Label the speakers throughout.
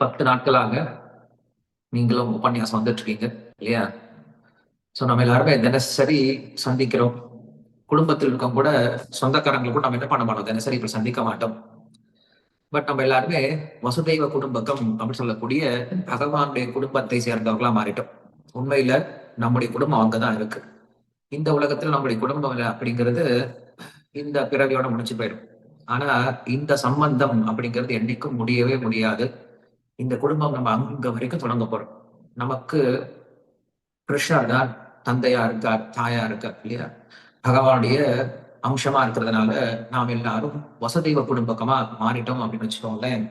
Speaker 1: பத்து நாட்களாக நீங்களும் உபன்யாசம் வந்துட்டு இருக்கீங்க இல்லையா? ஸோ நம்ம எல்லாருமே தினசரி சந்திக்கிறோம். குடும்பத்தில் இருக்க கூட சொந்தக்காரங்களை கூட நம்ம என்ன பண்ண மாட்டோம்? தினசரி இப்ப சந்திக்க மாட்டோம். பட் நம்ம எல்லாருமே வசுதெய்வ குடும்பக்கம் அப்படின்னு சொல்லக்கூடிய பகவானுடைய குடும்பத்தை சேர்ந்தவர்களா மாறிட்டோம். உண்மையில நம்முடைய குடும்பம் அங்கதான் இருக்கு. இந்த உலகத்துல நம்முடைய குடும்பம் இல்லை அப்படிங்கிறது இந்த பிறவியோட முடிச்சு போயிடும். ஆனா இந்த சம்பந்தம் அப்படிங்கிறது என்னைக்கும் முடியவே முடியாது. இந்த குடும்பம் நம்ம அங்க வரைக்கும் தொடங்க போறோம். நமக்கு கிருஷ்ணர் தான் தந்தையா இருக்கார் தாயா இருக்கார் இல்லையா? பகவானுடைய அம்சமா இருக்கிறதுனால நாம் எல்லாரும் வசதெய்வ குடும்பக்கமா மாறிட்டோம் அப்படின்னு வச்சுக்கோங்களேன்.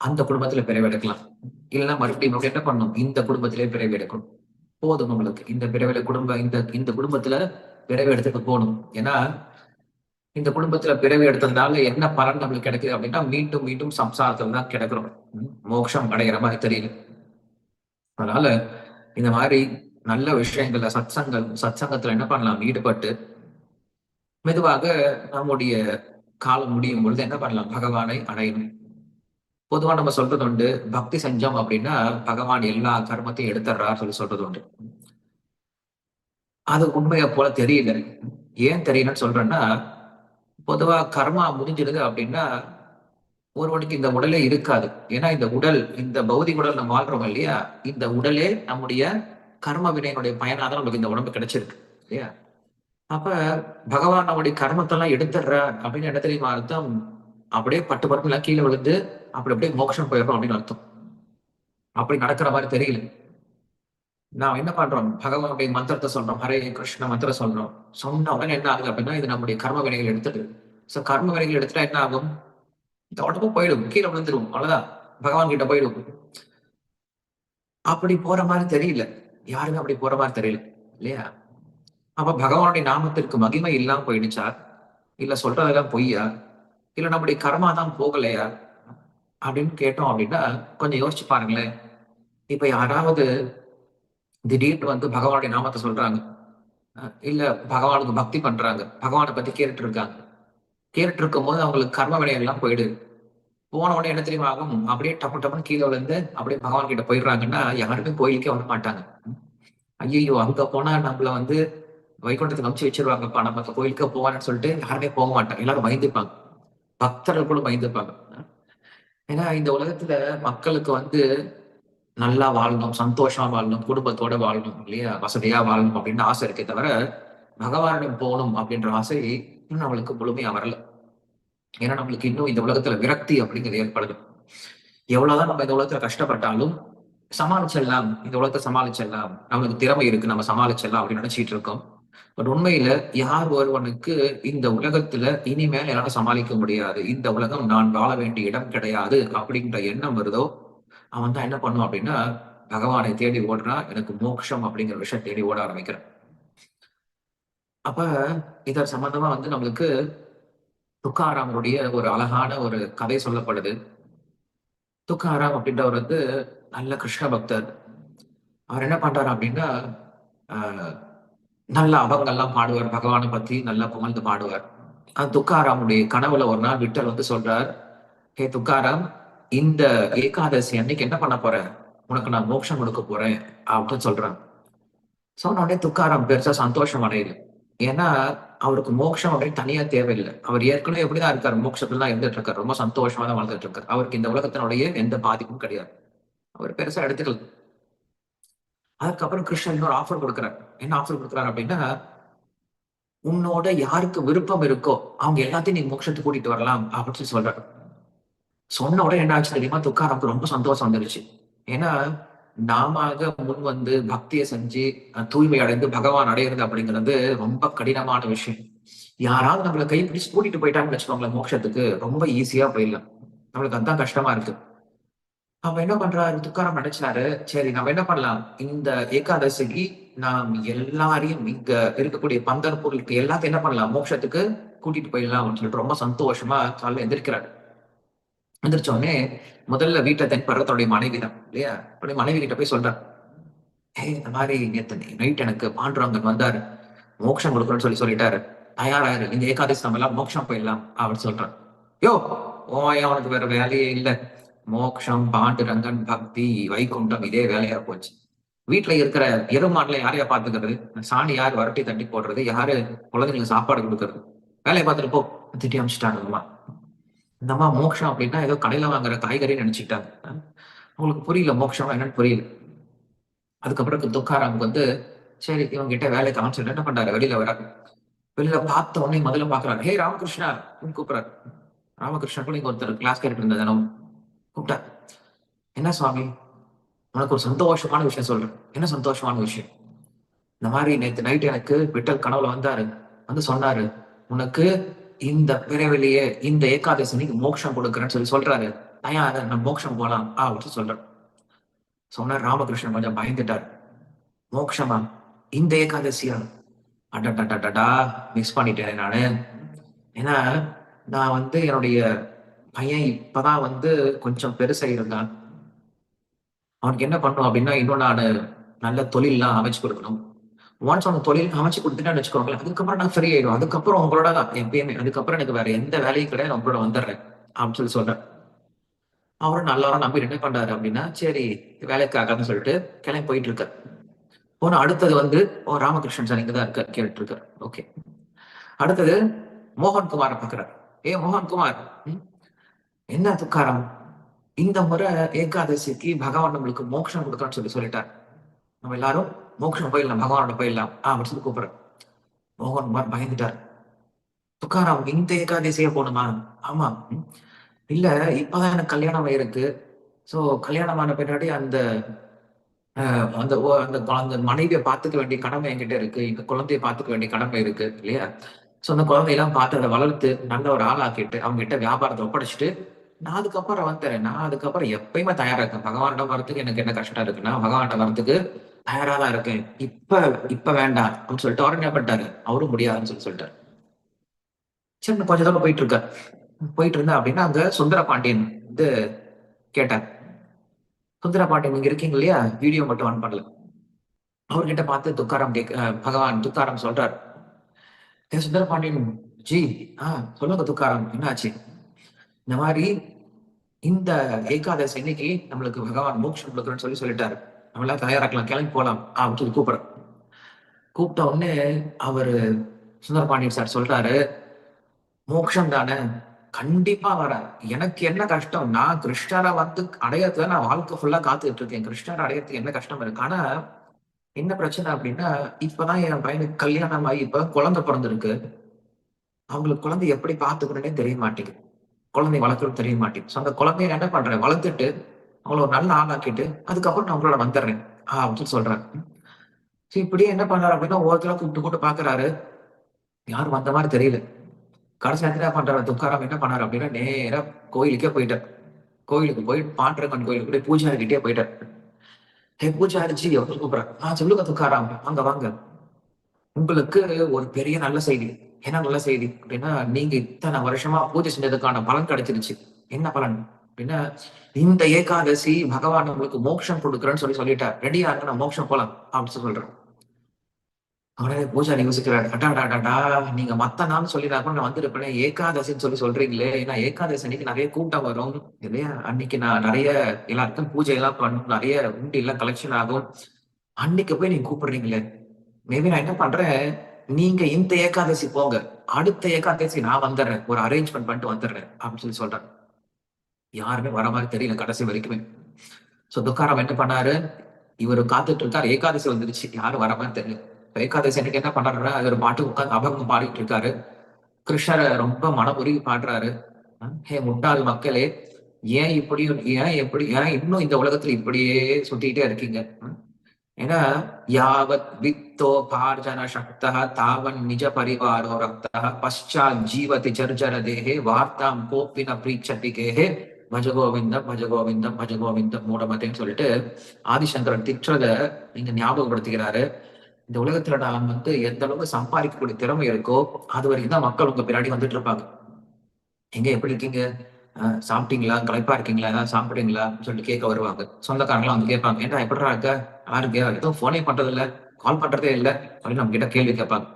Speaker 1: அந்த குடும்பத்துல பிறவி எடுக்கலாம். இல்லைன்னா மறுபடியும் நம்ம என்ன பண்ணணும்? இந்த குடும்பத்திலே பிறவி எடுக்கணும். போதும் உங்களுக்கு. இந்த பிறவில குடும்ப இந்த இந்த குடும்பத்துல பிறவி எடுத்துட்டு போகணும். ஏன்னா இந்த குடும்பத்துல பிறவி எடுத்ததுனால என்ன பலன் நம்மளுக்கு கிடைக்குது அப்படின்னா மீண்டும் மீண்டும் சம்சாரத்தில் தான் கிடைக்கிறோம். மோட்சம் அடைகிற மாதிரி தெரியல. அதனால இந்த மாதிரி நல்ல விஷயங்கள்ல சத்சங்கம் சத்சங்கத்துல என்ன பண்ணலாம்? ஈடுபட்டு மெதுவாக நம்முடைய காலம் முடியும் பொழுது என்ன பண்ணலாம்? பகவானை அடையணும். பொதுவா நம்ம சொல்றது உண்டு பக்தி செஞ்சோம் அப்படின்னா பகவான் எல்லா கர்மத்தையும் எடுத்துடுறார் சொல்லி சொல்றது உண்டு. அது உண்மையை போல தெரியல. ஏன் தெரியலன்னு சொல்றேன்னா பொதுவா கர்மா முடிஞ்சிருது அப்படின்னா ஒருவனுக்கு இந்த உடலே இருக்காது. ஏன்னா இந்த உடல் இந்த பௌதிக உடல் நம்ம வாழ்றோம் இல்லையா? இந்த உடலே நம்முடைய கர்ம வினையினுடைய பயனாதான் நமக்கு இந்த உடம்பு கிடைச்சிருக்கு இல்லையா? அப்ப பகவான் நம்முடைய கர்மத்தெல்லாம் எடுத்துடுறார் அப்படின்னு என்ன தெரியுமா அர்த்தம்? அப்படியே பட்டு பட்டு எல்லாம் கீழே விழுந்து அப்படி அப்படியே மோட்சம் போயிடும் அப்படின்னு அர்த்தம். அப்படி நடக்கிற மாதிரி தெரியல. நாம் என்ன பண்றோம்? பகவானுடைய மந்திரத்தை சொல்றோம். ஹரே கிருஷ்ண மந்திரம் சொல்றோம். சொன்ன உடனே என்ன ஆகுது அப்படின்னா இது நம்முடைய கர்ம வினைகள் எடுத்துட்டு சோ கர்ம வினைகள் எடுத்துட்டா என்ன ஆகும்? இந்த உடம்பு போயிடும். கீழே விழுந்துரும். அவ்வளவுதான். பகவான் கிட்ட போயிடும். அப்படி போற மாதிரி தெரியல. யாருமே அப்படி போற மாதிரி தெரியல. இல்லையா? அப்ப பகவானுடைய நாமத்திற்கு மகிமை இல்லாம போயிடுச்சா? இல்ல சொல்றதெல்லாம் பொய்யா? இல்ல நம்முடைய கர்மா தான் போகலையா? அப்படின்னு கேட்டோம் அப்படின்னா கொஞ்சம் யோசிச்சு பாருங்களேன். இப்ப யாராவது திடீர்னு வந்து பகவானுடைய நாமத்தை சொல்றாங்க. இல்ல பகவானுக்கு பக்தி பண்றாங்க. பகவானை பத்தி கேட்டுட்டு இருக்காங்க கேட்டுட்டு இருக்கும் போது அவங்களுக்கு கர்ம வினையெல்லாம் போயிடுது போன உடனே என்ன தெரியுமா ஆகும்? அப்படியே டப்பு டப்புன்னு கீழே விழுந்து அப்படியே பகவான் கிட்ட போயிடுறாங்கன்னா யாருமே கோயிலுக்கே வர மாட்டாங்க. ஐயோ அங்க போனா நம்மள வந்து வைகுண்டத்துக்கு அமுச்சு வச்சிருவாங்கப்பா. நம்ம அந்த கோயிலுக்கு போவான்னு சொல்லிட்டு யாருமே போக மாட்டாங்க. எல்லாரும் பயந்துப்பாங்க. பக்தர்கள் கூட பயந்துப்பாங்க. ஏன்னா இந்த உலகத்துல மக்களுக்கு வந்து நல்லா வாழணும் சந்தோஷமா வாழணும் குடும்பத்தோட வாழணும் இல்லையா? வசதியா வாழணும் அப்படின்னு ஆசை இருக்கே தவிர பகவானிடம் போகணும் அப்படின்ற ஆசை இன்னும் நம்மளுக்கு முழுமையா வரல. ஏன்னா நம்மளுக்கு இன்னும் இந்த உலகத்துல விரக்தி அப்படிங்கிறது ஏற்படுது. எவ்வளவுதான் நம்ம இந்த உலகத்துல கஷ்டப்பட்டாலும் சமாளிச்சிடலாம். இந்த உலகத்தை சமாளிச்சிடலாம். நம்மளுக்கு திறமை இருக்கு நம்ம சமாளிச்சிடலாம் அப்படின்னு நினைச்சிட்டு இருக்கோம். பட் உண்மையில யார் ஒருவனுக்கு இந்த உலகத்துல இனிமேல் என்னால சமாளிக்க முடியாது. இந்த உலகம் நான் வாழ வேண்டிய இடம் கிடையாது அப்படின்ற எண்ணம் வருதோ அவன் தான் என்ன பண்ணுவான் அப்படின்னா பகவானை தேடி ஓடுறான் எனக்கு மோட்சம் அப்படிங்கிற விஷயம் தேடி ஓட ஆரம்பிக்கிறான். அப்ப இதன் சம்பந்தமா வந்து நம்மளுக்கு துக்காராமருடைய ஒரு அழகான ஒரு கதை சொல்லப்படுது. துக்காராம் அப்படின்றவர் வந்து நல்ல கிருஷ்ண பக்தர். அவர் என்ன பண்றாரு அப்படின்னா ஆஹ் நல்ல அவங்கெல்லாம் பாடுவார். பகவானை பத்தி நல்லா புகழ்ந்து பாடுவார். துக்காராமுடைய கனவுல ஒரு நாள் விட்டல் வந்து சொல்றார் ஹே துக்காராம் இந்த ஏகாதசி அன்னைக்கு என்ன பண்ண போற? உனக்கு நான் மோட்சம் கொடுக்க போறேன் அப்படின்னு சொல்றாங்க. சொன்ன உடனே துக்காராம் பெருசா சந்தோஷம் அடையுது ஏன்னா அவருக்கு மோட்சம் அப்படின்னு தனியா தேவையில்லை. அவர் ஏற்கனவே எப்படிதான் இருக்காரு? மோட்சத்துல தான் இருந்துட்டு இருக்காரு. ரொம்ப சந்தோஷமா தான் வாழ்ந்துட்டு இருக்காரு. அவருக்கு இந்த உலகத்தினுடைய எந்த பாதிப்பும் கிடையாது. அவர் பெருசா எடுத்துக்கல. அதுக்கப்புறம் கிருஷ்ணன் இன்னொரு ஆஃபர் கொடுக்குறாரு. என்ன ஆஃபர் கொடுக்குறாரு அப்படின்னா உன்னோட யாருக்கு விருப்பம் இருக்கோ அவங்க எல்லாத்தையும் நீ மோட்சத்துக்கு கூட்டிட்டு வரலாம் அப்படின்னு சொல்லி சொல்றாரு. சொன்ன உடனே என்ன ஆச்சு தெரியுமா? துக்காராமுக்கு ரொம்ப சந்தோஷம் வந்துருச்சு. ஏன்னா நாம முன் வந்து பக்தியை செஞ்சு தூய்மை அடைந்து பகவான் அடையிறது அப்படிங்கிறது ரொம்ப கடினமான விஷயம். யாராவது நம்மளை கை பிடிச்சு கூட்டிட்டு போயிட்டாங்கன்னு வச்சுக்கோங்களேன் மோட்சத்துக்கு ரொம்ப ஈஸியா போயிடலாம். நம்மளுக்கு அதுதான் கஷ்டமா இருக்கு. அவன் என்ன பண்றாரு? துக்காரம் நினைச்சாரு சரி நம்ம என்ன பண்ணலாம்? இந்த ஏகாதசிக்கு நாம் எல்லாரையும் இங்க இருக்கக்கூடிய பந்தர் பொருளுக்கு எல்லாத்தையும் என்ன பண்ணலாம்? மோட்சத்துக்கு கூட்டிட்டு போயிடலாம் அப்படின்னு சொல்லிட்டு ரொம்ப சந்தோஷமா காலைல எந்திரிக்கிறாரு. எந்திரிச்ச உடனே முதல்ல வீட்டை தென்படுற தன்னுடைய மனைவி தான் இல்லையா? அப்படி மனைவி கிட்ட போய் சொல்றான் ஏய் இந்த மாதிரி நேத்து நைட் எனக்கு பாண்டுரங்கன் வந்தாரு மோட்சம் கொடுக்குறேன்னு சொல்லி சொல்லிட்டாரு. தயாராரு இந்த ஏகாதசி நம்ம எல்லாம் மோட்சம் போயிடலாம் அப்படின்னு சொல்றான் யோ ஓ அவனுக்கு வேற வேலையே இல்லை. மோக்ஷம் பாண்டுரங்கன் பக்தி வைகுண்டம் இதே வேலையா போச்சு. வீட்டுல இருக்கிற எருமான்ல யாரையா பாத்துக்கிறது சாணி யார் வரட்டி தட்டி போடுறது? யாரு குழந்தைங்களுக்கு சாப்பாடு கொடுக்கறது? வேலையை பார்த்துட்டு போ திட்டி அமிச்சிட்டாங்க இந்த அம்மா அப்படின்னா ஏதோ கடையில வாங்குற காய்கறி நினைச்சுக்கிட்டாங்க. அவங்களுக்கு புரியல மோக்ஷம் என்னன்னு புரியல. அதுக்கப்புறம் துக்காராமுக்கு வந்து சரி இவங்க கிட்ட வேலைக்கு காமிச்சிட்டு என்ன பண்றாரு? வெளியில வராரு. வெளியில பார்த்த உடனே முதல்ல பாக்குறாரு ஹே ராமகிருஷ்ணா! கூப்பிடுறாரு. ராமகிருஷ்ணன் கூட இங்க ஒருத்தர் கிளாஸ் கேட்டு இருந்த தினம் கூப்பிட்டார். என்ன சுவாமி? உனக்கு ஒரு சந்தோஷமான விஷயம் சொல்றேன். என்ன சந்தோஷமான விஷயம்? இந்த மாதிரி நேற்று நைட் எனக்கு விட்டல் கனவுல வந்தாரு. வந்து சொன்னாரு. உனக்கு இந்த பிறவிலேயே இந்த ஏகாதசி நீங்க மோட்சம் கொடுக்குறேன்னு சொல்லி சொல்றாரு. தயார நான் மோட்சம் போலாம் ஆ அப்படின்னு சொல்றேன் சொன்னார் ராமகிருஷ்ணன் கொஞ்சம் பயந்துட்டார். மோட்சமா? இந்த ஏகாதசியா? அடடா மிஸ் பண்ணிட்டேன் நானு. ஏன்னா நான் வந்து என்னுடைய பையன் இப்பதான் வந்து கொஞ்சம் பெருசா இருந்தான். அவனுக்கு என்ன பண்ணும் அப்படின்னா இன்னும் நான் நல்ல தொழில்லாம் அமைச்சு கொடுக்கணும். ஒன்ஸ் அவங்க தொழில் அமைச்சு கொடுத்துட்டேன்னு வச்சுக்கோங்களேன் அதுக்கப்புறம் நான் ஃப்ரீ ஆயிடும் அதுக்கப்புறம் உங்களோட தான் எப்பயுமே அதுக்கப்புறம் எனக்கு வேற எந்த வேலையும் கிடையாது நான் உங்களோட வந்துடுறேன் அப்படின்னு சொல்லி சொல்றேன். அவரும் நல்லாரும் நம்பி என்ன பண்றாரு அப்படின்னா சரி வேலைக்காகன்னு சொல்லிட்டு கிளம்பி போயிட்டு இருக்காரு போன அடுத்தது வந்து ஓ ராமகிருஷ்ணன் சார் இங்கதான் இருக்க கேட்டு இருக்காரு ஓகே அடுத்தது மோகன் குமார பாக்குறாரு ஏ மோகன் குமார் என்ன துக்காரம்? இந்த முறை ஏகாதசிக்கு பகவான் நம்மளுக்கு மோட்சம் கொடுக்கணும்னு சொல்லி சொல்லிட்டார். நம்ம எல்லாரும் மோட்சம் போயிடலாம் பகவானோட போயிடலாம். ஆ அப்படின்னு சொல்லி கூப்பிடுறேன் மோகன் குமார் பயந்துட்டார். துக்காராம் இந்த ஏகாதசியே போகணுமா? ஆமா. இல்ல இப்பதான் எனக்கு கல்யாணம் ஆயிருக்கு. சோ கல்யாணமான பின்னாடி அந்த அந்த அந்த அந்த மனைவியை பார்த்துக்க வேண்டிய கடமை என்கிட்ட இருக்கு. இந்த குழந்தைய பார்த்துக்க வேண்டிய கடமை இருக்கு இல்லையா? சோ அந்த குழந்தையெல்லாம் பார்த்து அதை வளர்த்து நல்ல ஒரு ஆளாக்கிட்டு அவங்க கிட்ட வியாபாரத்தை ஒப்படைச்சிட்டு நான் அதுக்கப்புறம் வந்துறேன் நான் அதுக்கப்புறம் எப்பயுமே தயாரா இருக்கேன். பகவானிடம் வரத்துக்கு எனக்கு என்ன கஷ்டம் இருக்குன்னா பகவான்கிட்ட வரத்துக்கு தயாரா தான் இருக்கேன். இப்ப இப்ப வேண்டாம் அப்படின்னு சொல்லிட்டு அவர் என்ன பண்ணிட்டாரு. அவரும் முடியாதுன்னு சொல்லி சொல்லிட்டாரு. சரி கொஞ்ச தூரம் போயிட்டு இருக்காரு போயிட்டு இருந்தா அப்படின்னா அங்க சுந்தர பாண்டியன் வந்து கேட்டார். சுந்தர பாண்டியன் நீங்க இருக்கீங்க இல்லையா? வீடியோ மட்டும் ஆன் பண்ணல. அவர்கிட்ட பார்த்து துக்காரம் கேட்க பகவான் துக்காரம் சொல்றார். ஏ சுந்தர பாண்டியன் ஜி ஆஹ் சொல்லுங்க துக்காரம் என்ன ஆச்சு இந்த மாதிரி இந்த ஏகாதசி இன்னைக்கு நம்மளுக்கு பகவான் மோட்சம் கொடுக்குறேன்னு சொல்லி சொல்லிட்டாரு. நம்மளாம் தயாராக்கலாம் கிளம்பி போகலாம் அப்படின்னு சொல்லி கூப்பிடுறேன். கூப்பிட்ட உடனே அவரு சுந்தரபாண்டியன் சார் சொல்றாரு மோட்சம் தானே? கண்டிப்பா வர எனக்கு என்ன கஷ்டம்? நான் கிருஷ்ணரை வந்து அடையத்துல நான் வாழ்க்கை ஃபுல்லா காத்துட்டு இருக்கேன். கிருஷ்ணரை அடையறதுக்கு என்ன கஷ்டம் இருக்கு? ஆனா என்ன பிரச்சனை அப்படின்னா இப்பதான் என் பையனுக்கு கல்யாணம் ஆகி இப்ப குழந்தை பிறந்திருக்கு. அவங்களுக்கு குழந்தை எப்படி பாத்துக்கணும்னே தெரிய மாட்டேங்குது. குழந்தை வளர்க்கறது தெரிய மாட்டேங்குது. அந்த குழந்தைய என்ன பண்றேன் வளர்த்துட்டு அவங்கள ஒரு நல்ல ஆளாக்கிட்டு அதுக்கப்புறம் நான் உங்களோட வந்துடுறேன். ஆஹ் அப்படின்னு சொல்றேன். இப்படியே என்ன பண்றாரு அப்படின்னா ஒவ்வொருத்தரும் கூப்பிட்டு கூட்டு பாக்குறாரு. யாரும் வந்த மாதிரி தெரியல. கடைசி என்ன பண்றாரு துக்காரம் என்ன பண்ணாரு அப்படின்னா நேரா கோயிலுக்கே போயிட்டார். கோயிலுக்கு போய் பாண்டரங்கன் கோயிலுக்கு போய் பூஜாரிக்கிட்டே போயிட்டார். ஹே பூஜாரிச்சி அப்படின்னு கூப்பிடுறாரு? ஆஹ் சொல்லுங்க துக்காராம் வாங்க வாங்க. உங்களுக்கு ஒரு பெரிய நல்ல செய்தி. என்ன நல்ல செய்தி அப்படின்னா நீங்க இத்தனை வருஷமா பூஜை செஞ்சதுக்கான பலன் கிடைச்சிருச்சு. என்ன பலன்? அப்படின்னா இந்த ஏகாதசி பகவான் உங்களுக்கு மோட்சம் கொடுக்குறேன்னு சொல்லி சொல்லிட்டார். ரெடியா இருக்க நான் மோட்சம் போலாம் அப்படின்னு சொல்றேன் பூஜா பூஜாரி யோசிக்கிறார் அட்டாடாடாடா நீங்க மத்த நாள் சொல்லிடா கூட நான் வந்திருப்பேன் ஏகாதசின்னு சொல்லி சொல்றீங்களே ஏன்னா ஏகாதசி அன்னைக்கு நிறைய கூட்டம் வரும் இல்லையா? அன்னைக்கு நான் நிறைய எல்லாருக்கும் பூஜை எல்லாம் பண்ணும் நிறைய உண்டி எல்லாம் கலெக்ஷன் ஆகும். அன்னைக்கு போய் நீங்க கூப்பிடுறீங்களே. மேபி நான் என்ன பண்றேன் நீங்க இந்த ஏகாதசி போங்க அடுத்த ஏகாதசி நான் வந்துடுறேன் ஒரு அரேஞ்ச்மெண்ட் பண்ணிட்டு வந்துடுறேன் அப்படின்னு சொல்லி சொல்றேன் யாருமே வர மாதிரி தெரியல கடைசி வரைக்குமே. சோ துக்காரம் என்ன பண்ணாரு? இவரு காத்துட்டு இருக்காரு ஏகாதசி வந்துருச்சு. யாரும் வர மாதிரி தெரியல. ஏகாதசி எனக்கு என்ன பண்றாரு ஒரு பாட்டு உட்காந்து அபகம் பாடிட்டு இருக்காரு. கிருஷ்ணரை ரொம்ப மனமுருகி பாடுறாரு. ஹே முட்டாள் மக்களே ஏன் இப்படி ஏன் எப்படி ஏன் இன்னும் இந்த உலகத்துல இப்படியே சுத்திட்டே இருக்கீங்க? ஏன்னா யாவத் வித்தோ பார்ஜன சக்தா தாவன் நிஜ பரிவாரோ ரக்தா பஷாத் ஜீவதி ஜர்ஜர தேகே வார்த்தாம் கோப்பின பிரீச்சட்டிகேஹே பஜகோவிந்தம் பஜகோவிந்தம் பஜகோவிந்தம் மூடமத்தைன்னு சொல்லிட்டு ஆதிசங்கரன் திற்றத இங்க ஞாபகப்படுத்துகிறாரு. இந்த உலகத்துல நாம் வந்து எந்த அளவுக்கு சம்பாதிக்கக்கூடிய திறமை இருக்கோ அது வரைக்கும் தான் மக்கள் உங்க பின்னாடி வந்துட்டு இருப்பாங்க. எங்க எப்படி இருக்கீங்க? சாப்பிட்டீங்களா? களைப்பா இருக்கீங்களா? ஏதாவது சாப்பிட்டீங்களா சொல்லிட்டு கேட்க வருவாங்க. சொந்தக்காரங்களாம் வந்து கேட்பாங்க ஏன்டா எப்படிடா இருக்க? யாரும் எதுவும் போனே பண்றது இல்ல. கால் பண்றதே இல்லை. அப்படின்னு நம்ம கிட்ட கேள்வி கேட்பாங்க.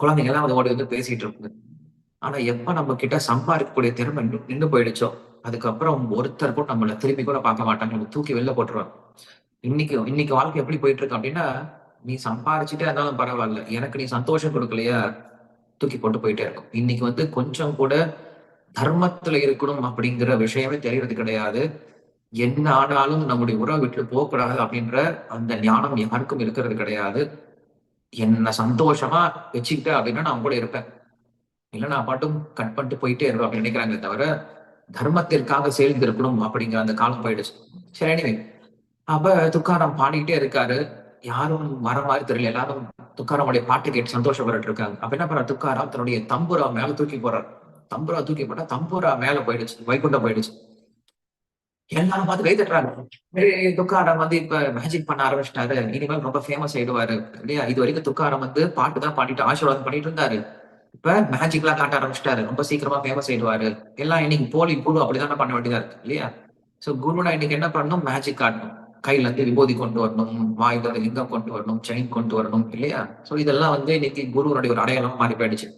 Speaker 1: குழந்தைங்க எல்லாம் அதை ஓடி வந்து பேசிட்டு இருப்பாங்க. ஆனா எப்ப நம்ம கிட்ட சம்பாதிக்கக்கூடிய திறமை நின்று போயிடுச்சோ? அதுக்கப்புறம் ஒருத்தர் கூட நம்மள திரும்பி கூட பார்க்க மாட்டாங்க. நம்ம தூக்கி வெளில போட்டுருவாங்க. இன்னைக்கு இன்னைக்கு வாழ்க்கை எப்படி போயிட்டு இருக்கு அப்படின்னா நீ சம்பாரிச்சுட்டே இருந்தாலும் பரவாயில்ல. எனக்கு நீ சந்தோஷம் கொடுக்கலையா? தூக்கி போட்டு போயிட்டே இருக்கும். இன்னைக்கு வந்து கொஞ்சம் கூட தர்மத்துல இருக்கணும் அப்படிங்கிற விஷயமே தெரியறது கிடையாது. என்ன ஆனாலும் நம்முடைய உறவை விட்டு போகக்கூடாது அப்படின்ற அந்த ஞானம் யாருக்கும் இருக்கிறது கிடையாது. என்ன சந்தோஷமா வச்சுக்கிட்டேன் அப்படின்னா நான் கூட இருப்பேன். இல்லை நான் பாட்டும் கட் பண்ணிட்டு போயிட்டே இருப்பேன் அப்படின்னு நினைக்கிறாங்க தவிர தர்மத்திற்காக செயல்திருக்கணும் அப்படிங்கிற அந்த காலம் போயிடுச்சு. சரி anyway. அப்ப துக்காராம் பாடிக்கிட்டே இருக்காரு. யாரும் வர மாதிரி தெரியல. எல்லாரும் துக்காராமுடைய பாட்டு கேட்டு சந்தோஷப்பட்டு இருக்காங்க. அப்ப என்ன பண்ண துக்காராம் தன்னுடைய தம்புரா மேல தூக்கி போறாரு தம்புரா தூக்கி போட்டா தம்புரா மேல போயிடுச்சு. வைகுண்டம் போயிடுச்சு. எல்லாரும் பார்த்து கை தட்டுறாங்க. துக்காரம் வந்து இப்ப மேஜிக் பண்ண ஆரம்பிச்சிட்டாரு. இனிமேல் ரொம்ப ஃபேமஸ் ஆயிடுவாரு. இல்லையா? இது வரைக்கும் துக்காரம் வந்து பாட்டு தான் பாடிட்டு ஆசீர்வாதம் பண்ணிட்டு இருந்தாரு. இப்ப மேஜிக்லாம் காட்ட ஆரம்பிச்சிட்டாரு. ரொம்ப சீக்கிரமா ஃபேமஸ் ஆயிடுவாரு. எல்லாம் இன்னைக்கு போலி குரு அப்படிதானே பண்ண வேண்டியதா இருக்கு இல்லையா? சோ குருனா இன்னைக்கு என்ன பண்ணணும்? மேஜிக் காட்டணும். கையில இருந்து விபூதி கொண்டு வரணும் வாயில இருந்து லிங்கம் கொண்டு வரணும் செயின் கொண்டு வரணும் இல்லையா? சோ இதெல்லாம் வந்து இன்னைக்கு குருவனுடைய ஒரு அடையாளம் மாறி போயிடுச்சு.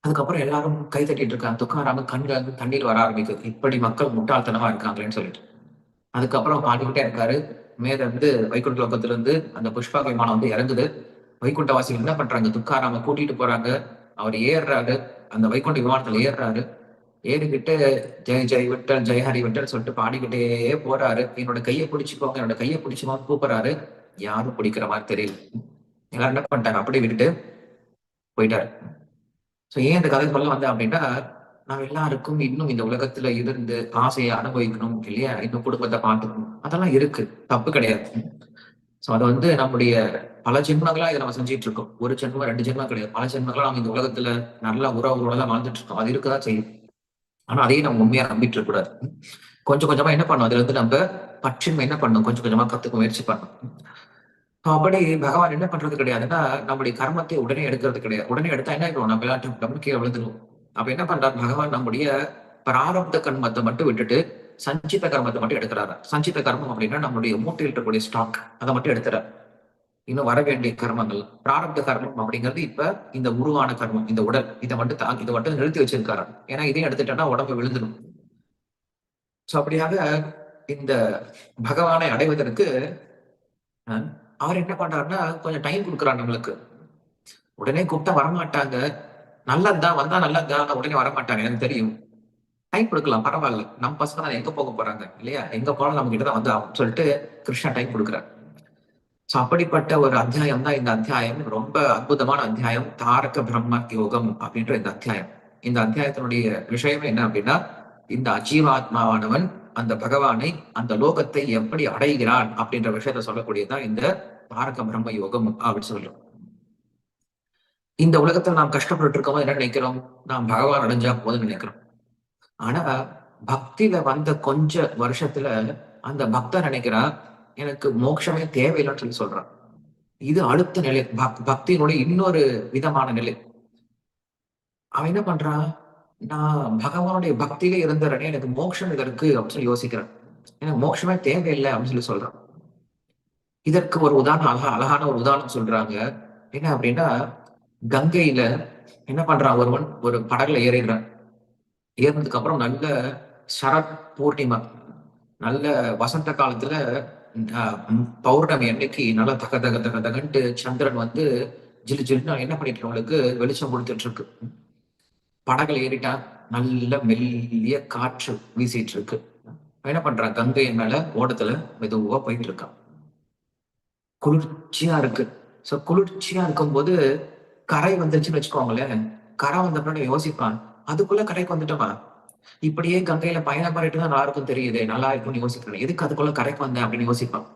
Speaker 1: அதுக்கப்புறம் எல்லாரும் கை தட்டிட்டு இருக்காங்க. துக்காராம கண்கள் வந்து தண்ணீர் வர ஆரம்பிக்குது. இப்படி மக்கள் முட்டாள்தனமா இருக்காங்களேன்னு சொல்லிட்டு. அதுக்கப்புறம் பாடிக்கிட்டே இருக்காரு. மேல இருந்து வைகுண்ட லோகத்திலிருந்து அந்த புஷ்பா விமானம் வந்து இறங்குது. வைகுண்டவாசிகள் என்ன பண்றாங்க? துக்காராம கூட்டிட்டு போறாங்க. அவர் ஏறுறாரு. அந்த வைகுண்ட விமானத்துல ஏறுறாரு. ஏறிக்கிட்டு ஜெய் ஜெய் விட்டல் ஜெய் ஹரி விட்டல் சொல்லிட்டு பாடிக்கிட்டே போறாரு. என்னோட கையை பிடிச்சிக்கோங்க என்னோட கையை பிடிச்சுக்கோங்க கூப்பிடுறாரு. யாரும் பிடிக்கிற மாதிரி தெரியல. எல்லாரும் என்ன பண்ணிட்டாங்க அப்படியே விட்டுட்டு போயிட்டாரு. சோ ஏன் இந்த கதை சொல்ல வந்தேன் அப்படின்னா நாம் எல்லாருக்கும் இன்னும் இந்த உலகத்துல இருந்து ஆசையை அனுபவிக்கணும் இல்லையா? இன்னும் குடும்பத்தை பார்த்துக்கணும். அதெல்லாம் இருக்கு. தப்பு கிடையாது. சோ அது வந்து நம்முடைய பல ஜென்மங்களா இதை நம்ம செஞ்சுட்டு இருக்கோம் ஒரு ஜென்மம் ரெண்டு ஜென்மம் கிடையாது. பல ஜென்மங்களா நம்ம இந்த உலகத்துல நல்ல உறவுகளோட தான் வாழ்ந்துட்டு இருக்கோம் அது இருக்கதா செய்யும். ஆனா அதையும் நம்ம உண்மையா நம்பிட்டு இருக்க கூடாது கொஞ்சம் கொஞ்சமா என்ன பண்ணும் அதுல இருந்து நம்ம பற்றின்மை என்ன பண்ணும் கொஞ்சம் கொஞ்சமா கத்துக்க முயற்சி பண்ணும் அப்படி பகவான் என்ன பண்றது கிடையாதுன்னா நம்முடைய கர்மத்தை உடனே எடுக்கிறது கிடையாது. உடனே எடுத்தா என்ன ஆயிடும் நம்ம எல்லாத்தையும் டம்னு கீழே விழுந்துருவோம். அப்ப என்ன பண்றாரு? பகவான் நம்முடைய பிராரப்த கர்மத்தை மட்டும் விட்டுட்டு சஞ்சித கர்மத்தை மட்டும் எடுக்கிறாரு? சஞ்சித கர்மம் அப்படின்னா நம்மளுடைய மூட்டையில் இருக்கக்கூடிய ஸ்டாக் அதை மட்டும் எடுத்துறாரு இன்னும் வர வேண்டிய கர்மங்கள் பிராரப்த கர்மம் அப்படிங்கிறது இப்ப இந்த உருவான கர்மம் இந்த உடல். இதை மட்டும் தான் இதை மட்டும் நிறுத்தி வச்சிருக்காரு. ஏன்னா இதையும் எடுத்துட்டோம்னா உடம்பு விழுந்துடும். சோ அப்படியாக இந்த பகவானை அடைவதற்கு அவர் என்ன பண்றாருன்னா கொஞ்சம் டைம் கொடுக்குறாரு நம்மளுக்கு. உடனே கூப்பிட்டா வரமாட்டாங்க. நல்லதுதான் வந்தா நல்லதுதான் உடனே வரமாட்டாங்க எனக்கு தெரியும். டைம் கொடுக்கலாம் பரவாயில்ல. நம்ம பசங்க தான் எங்க போக போறாங்க இல்லையா? எங்க போனாலும் நம்ம கிட்ட தான் வந்து ஆகும் சொல்லிட்டு கிருஷ்ணா டைம் கொடுக்குறாரு. ஸோ அப்படிப்பட்ட ஒரு அத்தியாயம் தான் இந்த அத்தியாயம். ரொம்ப அற்புதமான அத்தியாயம். தாரக பிரம்ம யோகம் அப்படின்ற இந்த அத்தியாயம். இந்த அத்தியாயத்தினுடைய விஷயம் என்ன அப்படின்னா இந்த அஜீவாத்மாவானவன் அந்த பகவானை அந்த லோகத்தை எப்படி அடைகிறான் அப்படின்ற விஷயத்த சொல்லக்கூடியதான் இந்த தாரக பிரம்ம யோகம் அப்படின்னு சொல்லும் இந்த உலகத்துல நாம் கஷ்டப்பட்டு இருக்கோம் என்ன நினைக்கிறோம்? நாம் பகவான் அடைஞ்சா போதும்னு நினைக்கிறோம். ஆனா பக்தியில வந்த கொஞ்ச வருஷத்துல அந்த பக்தர் நினைக்கிறா எனக்கு மோட்சமே தேவையில்லைன்னு சொல்லி சொல்றான். இது அடுத்த நிலை. பக் பக்தியினுடைய இன்னொரு விதமான நிலை. அவன் என்ன பண்றான்? நான் பகவானுடைய பக்தியில இருந்தறனே எனக்கு மோட்சம் இதற்கு அப்படின்னு சொல்லி யோசிக்கிறேன். எனக்கு மோட்சமே தேவையில்லை அப்படின்னு சொல்லி சொல்றான். இதற்கு ஒரு உதாரணம் அழகா அழகான ஒரு உதாரணம் சொல்றாங்க. என்ன அப்படின்னா கங்கையில என்ன பண்றான் ஒருவன்? ஒரு படகுல ஏறிடுறான். ஏறினதுக்கு அப்புறம் நல்ல சரத் பூர்ணிமா நல்ல வசந்த காலத்துல பௌர்ணமி அன்னைக்கு நல்லா தக தக தக தகன்ட்டு சந்திரன் வந்து ஜிலு ஜிலுன்னு என்ன பண்ணிட்டு வெளிச்சம் கொடுத்துட்டு இருக்கு படகுல ஏறிட்டா நல்ல மெல்லிய காற்று வீசிட்டு இருக்கு என்ன பண்றான் கங்கை மேல ஓடத்துல மெதுவா போயிட்டு இருக்கான் குளிர்ச்சியா இருக்கு. சோ குளிர்ச்சியா இருக்கும்போது கரை வந்துருச்சுன்னு வச்சுக்கோங்களேன். கரை வந்த பின்னாடி யோசிப்பான் அதுக்குள்ள கரைக்கு வந்துட்டோமா? இப்படியே கங்கையில பயணம் பண்ணிட்டு தான் யாருக்கும் தெரியுது நல்லா இருக்கும்னு யோசிக்கிறேன் எதுக்கு அதுக்குள்ள கரைக்கு வந்தேன் அப்படின்னு யோசிப்பான்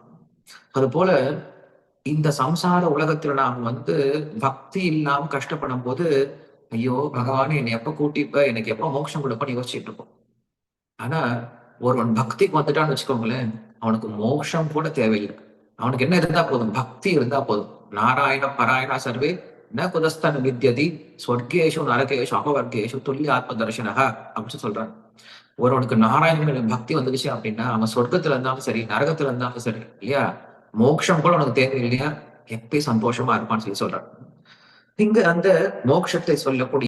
Speaker 1: அது போல இந்த சம்சார உலகத்துல நாம் வந்து பக்தி இல்லாம கஷ்டப்படும் போது ஐயோ பகவான் என்னை எப்ப கூட்டிப்ப எனக்கு எப்ப மோட்சம் கொடுப்பன்னு யோசிச்சுட்டு இருப்போம். ஆனா ஒருவன் பக்திக்கு வந்துட்டான்னு வச்சுக்கோங்களேன் அவனுக்கு மோட்சம் கூட தேவையில்லை. அவனுக்கு என்ன இருந்தா போதும்? பக்தி இருந்தா போதும். நாராயண பராயணா சர்வே ந குதஸ்தன் வித்யதி ஸ்வர்கேஷு நரகேஷு அபவர்கேஷு துல்லிய ஆத்ம தர்ஷனக அப்படின்னு சொல்றாங்க ஒருவனுக்கு நாராயணன் பக்தி வந்துருச்சு அப்படின்னா அவன் சொர்க்கத்துல இருந்தாலும் சரி நரகத்துல இருந்தாலும் சரி இல்லையா? மோட்சம் கூட உனக்கு தேவை இல்லையா? எப்பயும் சந்தோஷமா இருப்பான்னு சொல்லி சொல்றான் இங்க அந்த மோட்சத்தை சொல்லக்கூடிய